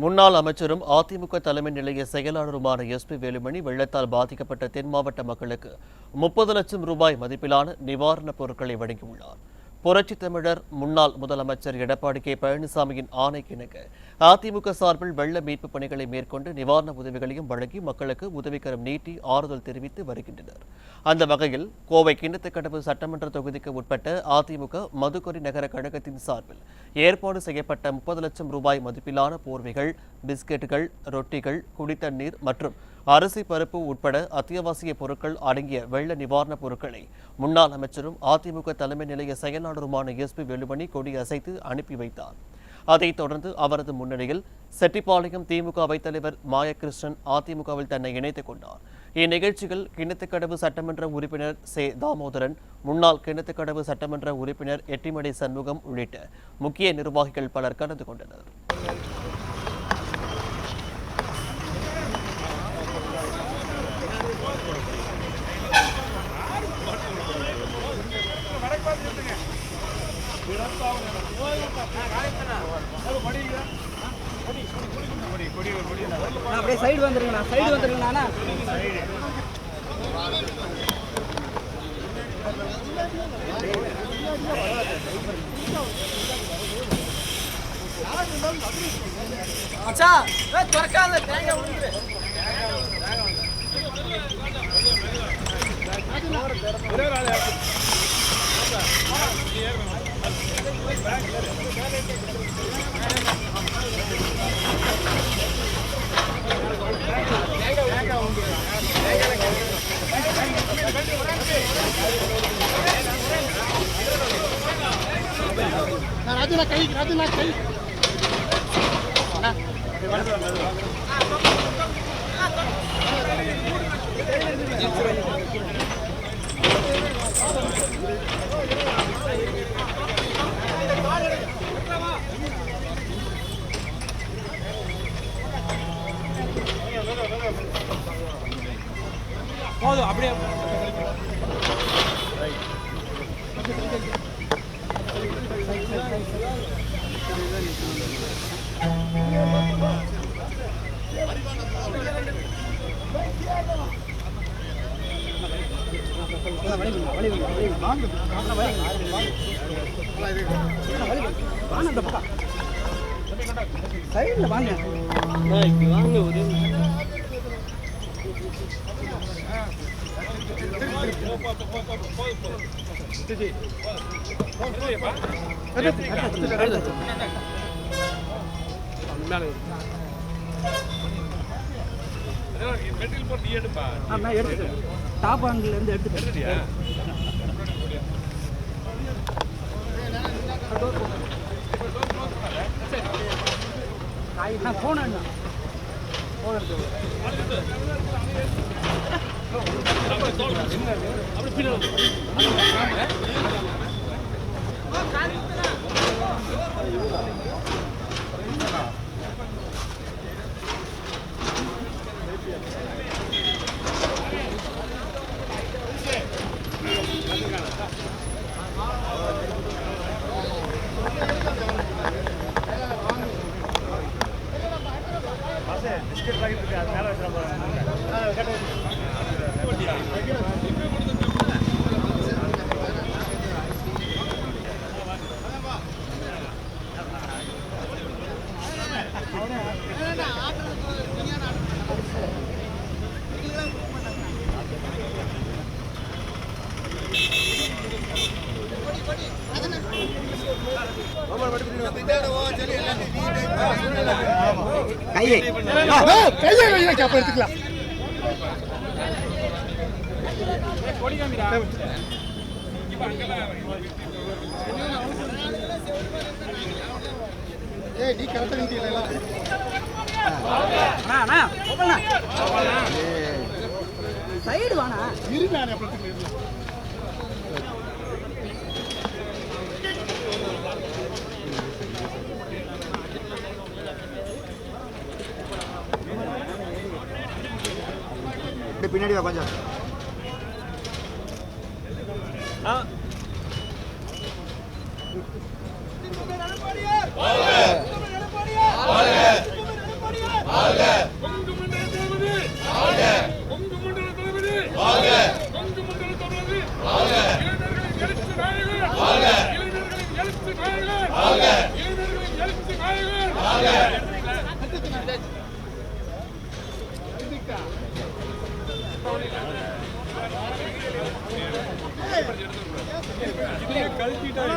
முன்னாள் அமைச்சரும் அதிமுக தலைமை நிலைய செயலாளருமான எஸ் பி வேலுமணி வெள்ளத்தால் பாதிக்கப்பட்ட தென் மாவட்ட மக்களுக்கு முப்பது லட்சம் ரூபாய் மதிப்பிலான நிவாரணப் பொருட்களை வழங்கியுள்ளார். புரட்சி தமிழர் முன்னாள் முதலமைச்சர் எடப்பாடி கே பழனிசாமியின் ஆணைக்கிணங்க அதிமுக சார்பில் வெள்ள மீட்பு பணிகளை மேற்கொண்டு நிவாரண உதவிகளையும் வழங்கி மக்களுக்கு உதவிக்கரம் நீட்டி ஆறுதல் தெரிவித்து வருகின்றனர். அந்த வகையில் கோவை கிணத்துக்கடவு சட்டமன்ற தொகுதிக்கு உட்பட்ட அதிமுக மதுக்கொரி நகர கழகத்தின் சார்பில் ஏற்பாடு செய்யப்பட்ட முப்பது லட்சம் ரூபாய் மதிப்பிலான போர்வைகள் பிஸ்கெட்டுகள் ரொட்டிகள் குடித்தண்ணீர் மற்றும் அரிசி பருப்பு உட்பட அத்தியாவசிய பொருட்கள் அடங்கிய வெள்ள நிவாரணப் பொருட்களை முன்னாள் அமைச்சரும் அதிமுக தலைமை நிலைய செயலாளருமான எஸ்பி வேலுமணி கொடி அசைத்து அனுப்பி வைத்தார். அதைத் தொடர்ந்து அவரது முன்னணியில் செட்டிப்பாளையம் திமுக அவைத்தலைவர் மாயகிருஷ்ணன் அதிமுகவில் தன்னை இணைத்துக் கொண்டார். இந்நிகழ்ச்சியில் கிணத்துக்கடவு சட்டமன்ற உறுப்பினர் சே. தாமோதரன் முன்னாள் கிணத்துக்கடவு சட்டமன்ற உறுப்பினர் எட்டிமடை சண்முகம் உள்ளிட்ட முக்கிய நிர்வாகிகள் பலர் கலந்து கொண்டனர். நான் அப்படியே சைடு வந்துருங்கண்ணா சைடு வந்துருங்கண்ணா அச்சா திறக்காத தேங்காய் விழுந்துரு ராஜுனா கை ராஜுனா கை போதும் அப்படியே சைடில் வாங்க வாங்க. ஒரு நான் எடுத்துட்டேன் டாப் ஆங்கிள் இருந்து எடுத்துட்டேன் நான் 필요는 கையை. கையை கையை கேப்ப எடுத்துக்கலாம். ஏய் நீ கரெக்டா அண்ணா அண்ணா சைடு வாண்ணா. இரு நான் அப்படி இப்படி பின்னாடி கொஞ்சம். வாழ்க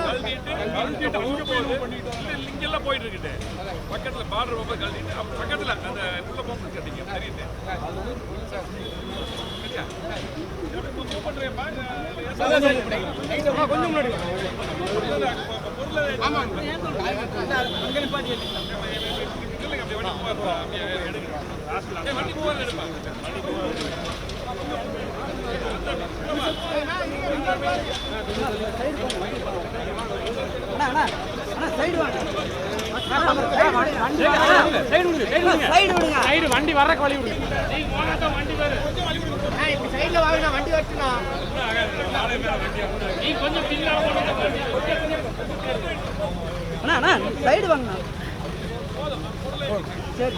கழட்டிட்டு அங்க போகுது இல்ல இங்கெல்லாம் போயிட்டு இருக்குது. பக்கத்துல பார்டர் கழட்டிட்டு அந்த உள்ள போக கட்டிங்க தெரியுது? கொஞ்சம் முன்னாடி எடுக்கிறேன் சைடு வாங்க சைடு வண்டி வர்ற வழி விடுங்க வண்டி சைடுல வண்டி வரட்டுனா நீ கொஞ்சம் அண்ணா அண்ணா சைடு வாங்கண்ணா. சரி.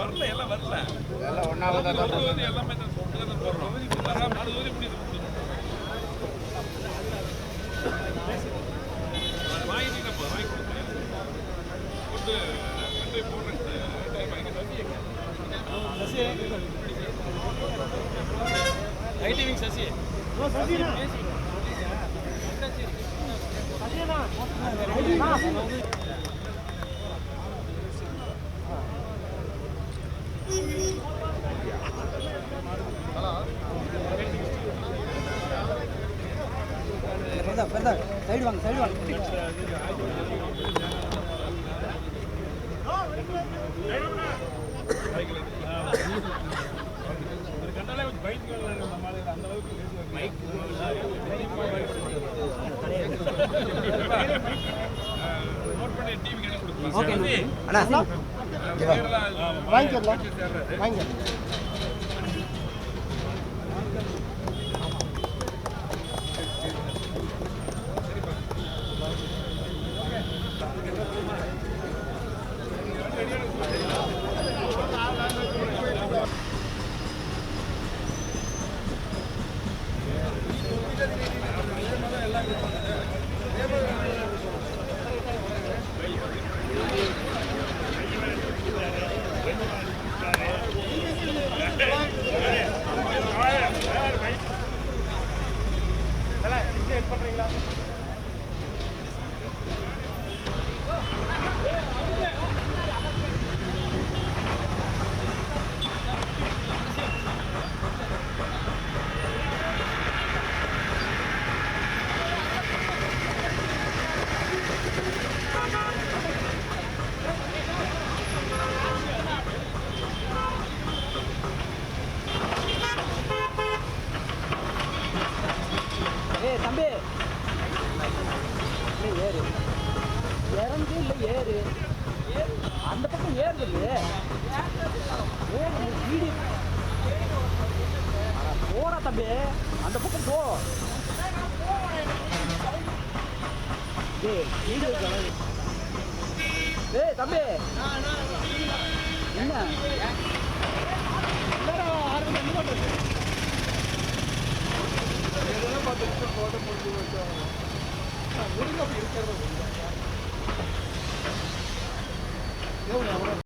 வரல எல்லாம் வரல எல்லாம் ஒன்னாவது எல்லாமே தான் போடுறோம் வராம அது வந்து முடியுது வாங்கிட்டீங்கன்னா போதும் வாங்கி கொடுத்துருங்க கொடுத்து நன்றி போடுறேன் டைம் வாங்கிட்டு லைட்டிங் சசி பெருதா பெருதா. சைடு வாங்க சைடு வாங்க. பைக் அந்த ஏறு. இறங்கு இல்லை ஏறு. அந்த பக்கம் ஏறுது இல்லையே ஏறு வீடு. போடா தம்பி. அந்த பக்கம் போ. ஏய் வீடு ஏய் தம்பி. என்ன